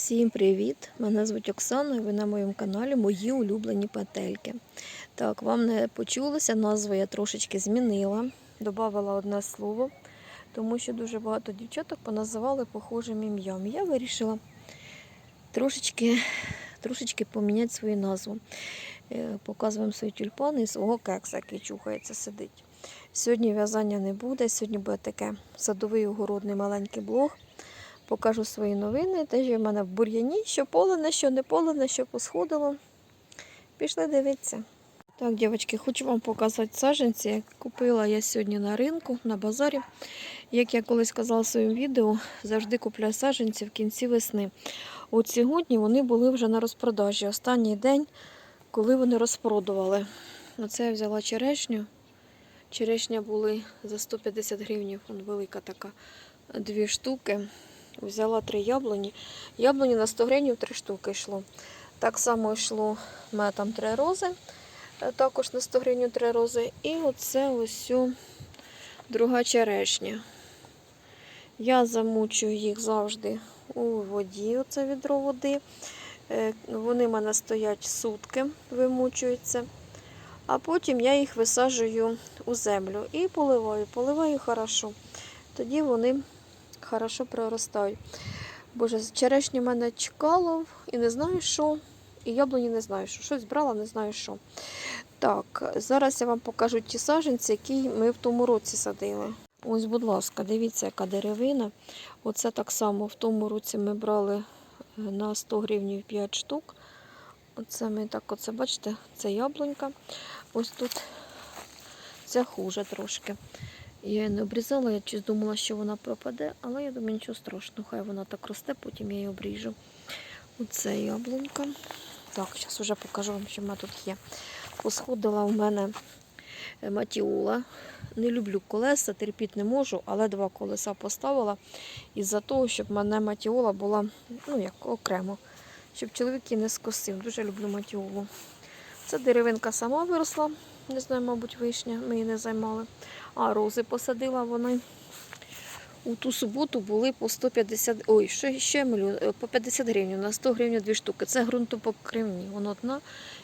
Всім привіт! Мене звуть Оксана і ви на моєму каналі Мої улюблені петельки. Так, вам не почулося, назву я трошечки змінила, додала одне слово, тому що дуже багато дівчаток поназивали похожим ім'ям. Я вирішила трошечки, трошечки поміняти свою назву. Е, Показуємо свої тюльпани і свого кекса, який чухається, сидить. Сьогодні в'язання не буде, сьогодні буде таке садовий огородний маленький блог покажу свої новини. Теж в мене в бур'яні, що полене, що не полене, що посходило. Пішли дивитися. Так, дівчатки, хочу вам показати саджанці. як Купила я сьогодні на ринку, на базарі. Як я колись казала в своєму відео, завжди купляю саджанці в кінці весни. От сьогодні вони були вже на розпродажі. Останній день, коли вони розпродували. Оце я взяла черешню. Черешня були за 150 гривень, велика така, дві штуки. Взяла три яблуні. Яблуні на 100 гривень три штуки йшло. Так само йшло в мене там три рози. е, Також на 100 гривень три рози. І оце ось друга черешня. Я замучую їх завжди у воді, оце відро води. Е, Вони в мене стоять сутки, вимучуються. А потім я їх висаджую у землю і поливаю. Поливаю хорошо. Тоді вони хорошо проростають. Боже, черешні мене чекало і не знаю що. І яблуні не знаю що. Щось брала, не знаю що. Так, зараз я вам покажу ті саджанці, які ми в тому році садили. Ось, будь ласка, дивіться, яка деревина. Оце так само в тому році ми брали е, на 100 гривень 5 штук. Оце ми так, оце бачите, це яблунька. Ось тут це хуже трошки. Я її не обрізала, я щось думала, що вона пропаде, але я думаю, нічого страшного, хай вона так росте, потім я її обріжу. Оце яблунька. Так, зараз вже покажу вам, що в мене тут є. Посходила у мене е, матіола. Не люблю колеса, терпіти не можу, але два колеса поставила із-за того, щоб в мене матіола була ну, як окремо, щоб чоловік її не скосив. Дуже люблю матіолу. Це деревинка сама виросла, не знаю, мабуть, вишня, ми її не займали. А рози посадила вони. У ту суботу були по 150, ой, що ще милю, е, по 50 гривень, на 100 гривень дві штуки. Це ґрунтопокривні. Вона одна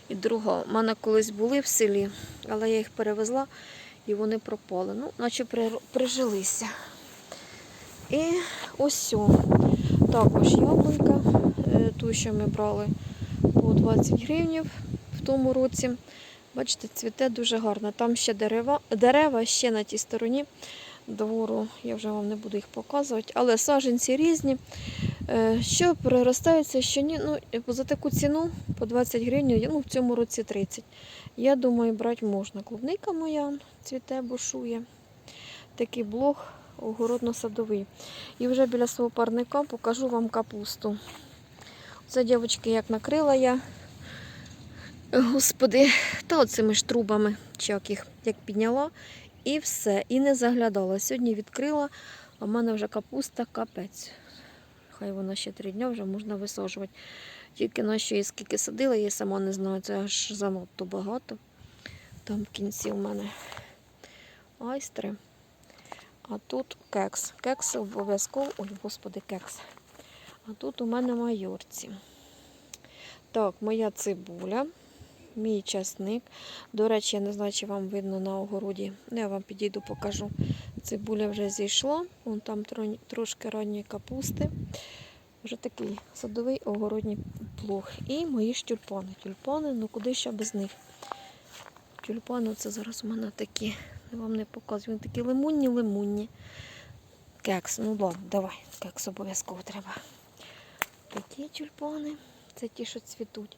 і друга. У мене колись були в селі, але я їх перевезла і вони пропали. Ну, наче при- прижилися. І ось сьо. Також яблунька, е, ту, що ми брали по 20 гривень в тому році. Бачите, цвіте дуже гарно. Там ще дерева, дерева ще на тій стороні двору. Я вже вам не буду їх показувати, але саджанці різні. Е, Що приростається, що ні. Ну, за таку ціну по 20 гривень, ну в цьому році 30. Я думаю, брати можна. Клубника моя цвіте, бушує. Такий блог огородно-садовий. І вже біля свого парника покажу вам капусту. Це, дівчатки, як накрила я. Господи, та оцими ж трубами, чи як їх як підняла, і все. І не заглядала. Сьогодні відкрила, а в мене вже капуста капець. Хай вона ще три дні вже можна висаджувати. Тільки на що я скільки садила, я сама не знаю, це аж занадто багато. Там в кінці у мене айстри. А тут кекс. Кекс обов'язково. Ой, господи, кекс. А тут у мене майорці. Так, моя цибуля, мій часник. До речі, я не знаю, чи вам видно на огороді. Ну, Я вам підійду, покажу. Цибуля вже зійшла. Вон там трошки ранньої капусти. Вже такий садовий огородній плуг. І мої ж тюльпани. Тюльпани, ну куди ще без них? Тюльпани це зараз у мене такі. Вам не показую. Вони такі лимонні. Кекс. Ну ладно, давай. Кекс обов'язково треба. Такі тюльпани. Це ті, що цвітуть.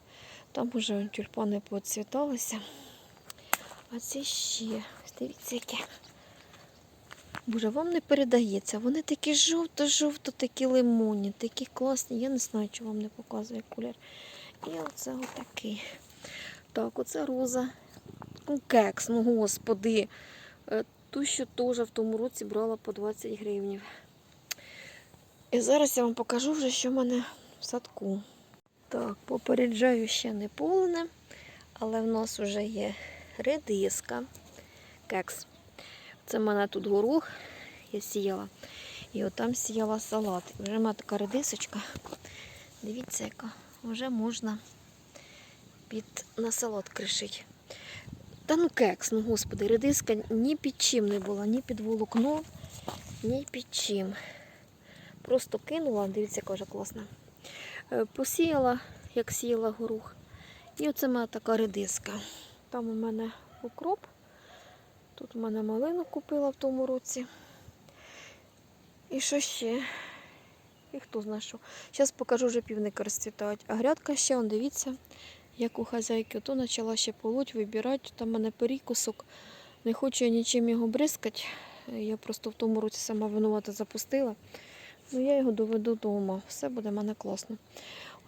Там уже тюльпани поцвіталися. А це ще. Дивіться, яке. Боже, вам не передається. Вони такі жовто-жовто, такі лимонні, такі класні. Я не знаю, чи вам не показує колір. І оце отакий. Так, оце роза. Ну, кекс, ну господи. Е, Ту, що теж в тому році брала по 20 гривень. І зараз я вам покажу вже, що в мене в садку. Так, попереджаю ще не полене, але в нас вже є редиска, кекс. Це в мене тут горох, я сіяла. І отам сіяла салат. І вже мене така редисочка. Дивіться, яка вже можна під на салат кришить. Та ну кекс, ну господи, редиска ні під чим не була, ні під волокно, ні під чим. Просто кинула, дивіться, яка вже класна. Е, Посіяла, як сіяла горох. І оце в мене така редиска. Там у мене укроп. Тут у мене малину купила в тому році. І що ще? І хто знає що. Зараз покажу вже півники розцвітають. А грядка ще, он, дивіться, як у хазяйки. То почала ще полоть, вибирати. Там у мене перекусок. Не хочу я нічим його бризкати. Я просто в тому році сама винувата запустила. Ну я його доведу вдома. Все буде в мене класно.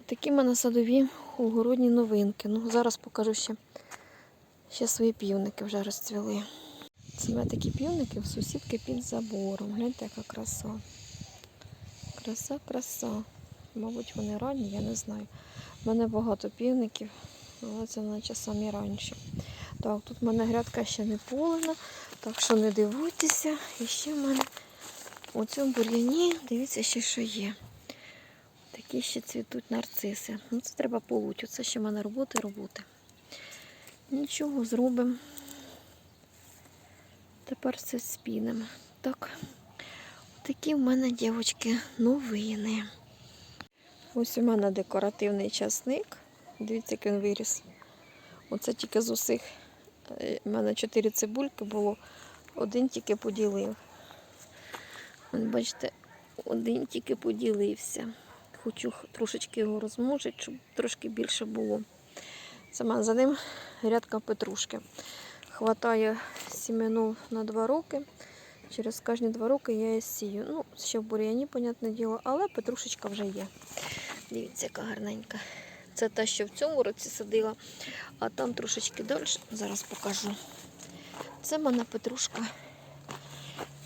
Отакі в мене садові огородні новинки. Ну, зараз покажу ще, ще свої півники вже розцвіли. Це мене такі півники в сусідки під забором. Гляньте, яка краса. Краса, краса. Мабуть, вони ранні, я не знаю. У мене багато півників, але це наче самі раніше. Так, тут в мене грядка ще не полена, так що не дивуйтеся. І ще в мене у цьому бур'яні, дивіться, ще що є. Такі ще цвітуть нарциси. Ну, це треба полуть. Оце ще в мене роботи, роботи. Нічого, зробимо. Тепер все спінемо. Так, такі в мене, дівчатки, новини. Ось у мене декоративний часник. Дивіться, як він виріс. Оце тільки з усіх. У мене чотири цибульки було, один тільки поділив. От бачите, один тільки поділився. Хочу трошечки його розмножити, щоб трошки більше було. Мене за ним рядка петрушки. Хватає сімену на два роки. Через кожні два роки я її сію. Ну, ще в бур'яні, понятне діло, але петрушечка вже є. Дивіться, яка гарненька. Це та, що в цьому році садила, а там трошечки далі. Зараз покажу. Це мене петрушка.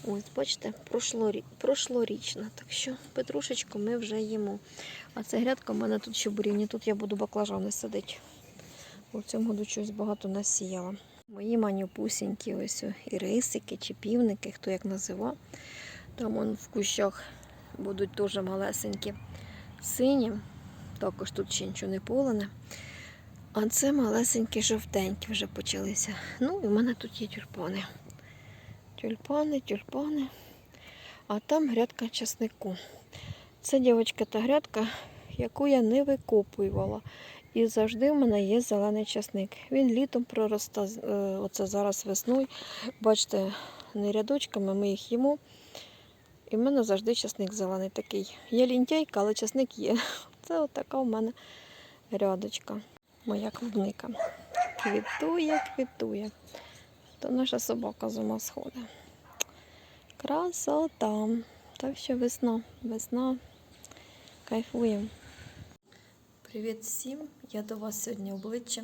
Ось, бачите, прошлорі... прошлорічна. Так що петрушечку ми вже їмо. А це грядка в мене тут ще в бур'яні. Тут я буду баклажани садити. Бо в цьому году щось багато насіяла. Мої манюпусінькі ось і рисики чи півники, хто як назива. Там он в кущах будуть дуже малесенькі сині. Також тут ще нічого не полене. А це малесенькі жовтенькі вже почалися. Ну і в мене тут є тюльпани. Тюльпани, тюльпани. А там грядка часнику. Це, дівчатка, та грядка, яку я не викопувала. І завжди в мене є зелений часник. Він літом проросте, е, оце зараз весною. Бачите, не рядочками ми їх їмо. І в мене завжди часник зелений такий. Я лінтяйка, але часник є. Це отака в мене рядочка. Моя клубника. Квітує, квітує. То наша собака з ума сходить. Красота. Так що весна, весна. Кайфуємо. Привіт всім! Я до вас сьогодні обличчя.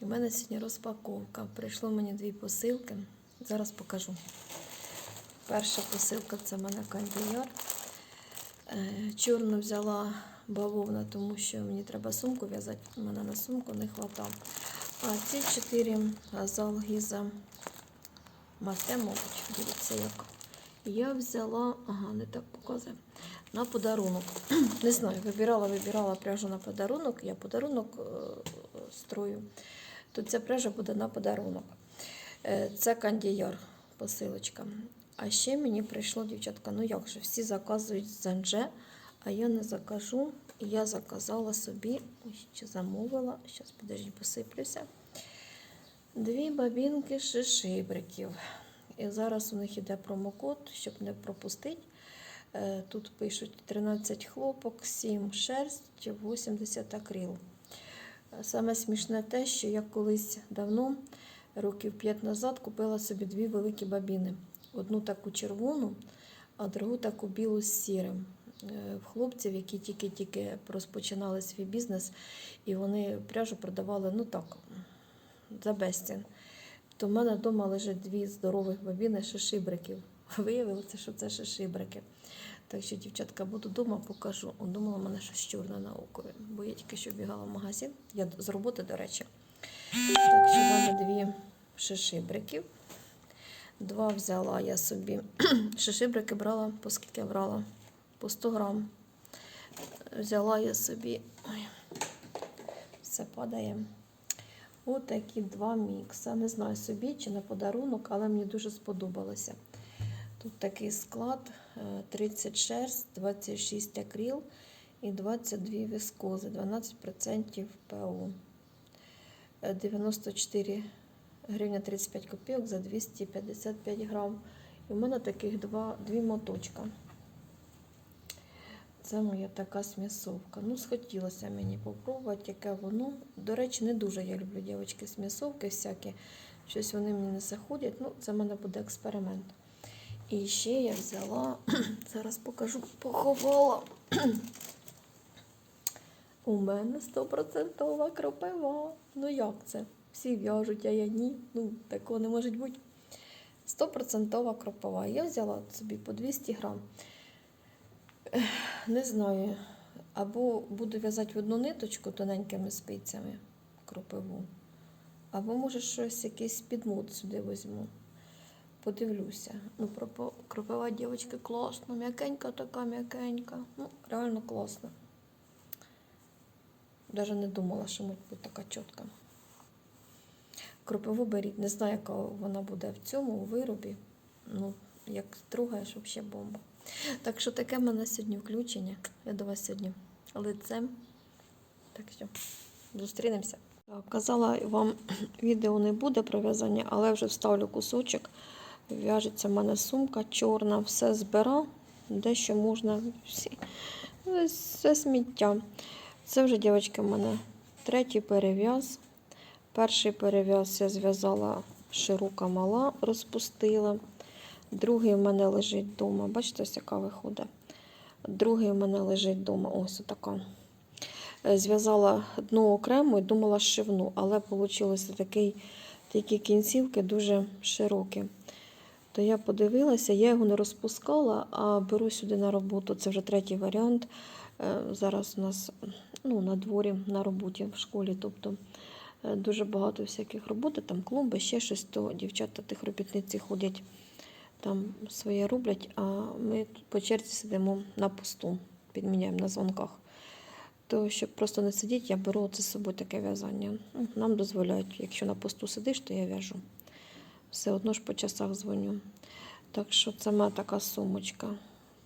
І в мене сьогодні розпаковка. Прийшло мені дві посилки. Зараз покажу. Перша посилка це в мене кандіяр. Е, Чорну взяла бавовна, тому що мені треба сумку в'язати. У мене на сумку не вистачало. А ці чотири газал гіза мате, мабуть, дивіться як. Я взяла, ага, не так показує, на подарунок. Не знаю, вибирала, вибирала пряжу на подарунок. Я подарунок е, строю. То ця пряжа буде на подарунок. Е, Це кандіяр, посилочка. А ще мені прийшло, дівчатка, ну як же, всі заказують Занже, а я не закажу. Я заказала собі, чи замовила, зараз подожди, посиплюся. Дві бабінки шишибриків. І зараз у них іде промокод, щоб не пропустити. Е, Тут пишуть 13 хлопок, 7 шерсть, 80 акрил. Саме смішне те, що я колись давно, років 5 назад, купила собі дві великі бабіни. Одну таку червону, а другу таку білу з сірим. Е, В хлопців, які тільки-тільки розпочинали свій бізнес, і вони пряжу продавали ну так, за безцін. То в мене вдома лежать дві здорових бабіни шишибриків. Виявилося, що це шишибрики. Так що, дівчатка, буду вдома, покажу. Думала, в мене щось чорне на окові, бо я тільки що бігала в магазин. Я з роботи, до речі. Так що в мене дві шишибриків. Два взяла я собі. Шишибрики брала, по скільки брала? По 100 грам. взяла я собі. Ой, все падає. Отакі два мікса. Не знаю собі чи на подарунок, але мені дуже сподобалося. Тут такий склад: е, 30 шерсть, 26 акрил і 22 віскози, 12% ПУ. Е, 94 гривня 35 копійок за 255 грам. І в мене таких два, дві моточка. Це моя така смісовка. Ну, схотілося мені попробувати, яке воно. До речі, не дуже я люблю дівчатки смісовки всякі. Щось вони мені не заходять. Ну, це в мене буде експеримент. І ще я взяла, зараз покажу, поховала. У мене стопроцентова кропива. Ну як це? Всі в'яжуть, а я ні. Ну, такого не може бути. Стопроцентова кропива. Я взяла собі по 200 грам. Не знаю. Або буду в'язати в одну ниточку тоненькими спицями кропиву, або, може, щось, якийсь підмут сюди візьму. Подивлюся. Ну, кропива, дівчатки, класно. М'якенька така, м'якенька. Ну, реально класно. Даже не думала, що може бути така чітка. Кропиву беріть. Не знаю, яка вона буде в цьому у виробі. Ну, як друга, трогаєш, взагалі бомба. Так що таке в мене сьогодні включення. Я до вас сьогодні лицем. Так що, зустрінемося. Казала вам, відео не буде про в'язання, але вже вставлю кусочок. В'яжеться в мене сумка чорна, все збира, дещо можна, всі, все сміття. Це вже, дівчатки, в мене третій перев'яз. Перший перев'яз я зв'язала широка мала, розпустила. Другий в мене лежить вдома. Бачите, ось яка виходить. Другий в мене лежить вдома. Ось така. Зв'язала дно окремо і думала шивну, але вийшло такий, такі кінцівки дуже широкі. То я подивилася, я його не розпускала, а беру сюди на роботу. Це вже третій варіант. Е, Зараз у нас ну, на дворі, на роботі в школі. Тобто е, дуже багато всяких роботи, там клумби, ще щось, то дівчата тих робітниці ходять там своє роблять, а ми тут по черзі сидимо на посту, підміняємо на дзвонках. То щоб просто не сидіти, я беру це з собою таке в'язання. Ну, Нам дозволяють, якщо на посту сидиш, то я в'яжу. Все одно ж по часах дзвоню. Так що це моя така сумочка.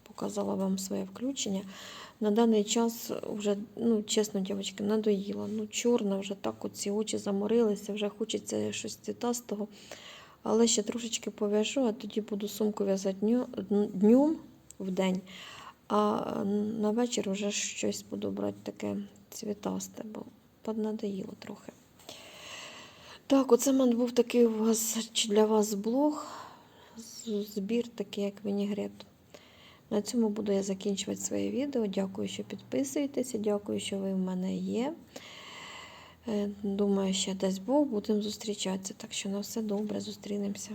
Показала вам своє включення. На даний час вже, ну, чесно, дівчатки, надоїла. Ну, чорна, вже так оці очі заморилися, вже хочеться щось цвітастого. Але ще трошечки пов'яжу, а тоді буду сумку в'язати дню, днем в день. А на вечір вже щось буду брати таке цвітасте, бо поднадоїло трохи. Так, оце в мене був такий у вас для вас блог. Збір такий, як вінігрет. На цьому буду я закінчувати своє відео. Дякую, що підписуєтеся. Дякую, що ви в мене є. Е, Думаю, ще дасть Бог, будемо зустрічатися. Так що на все добре, зустрінемося.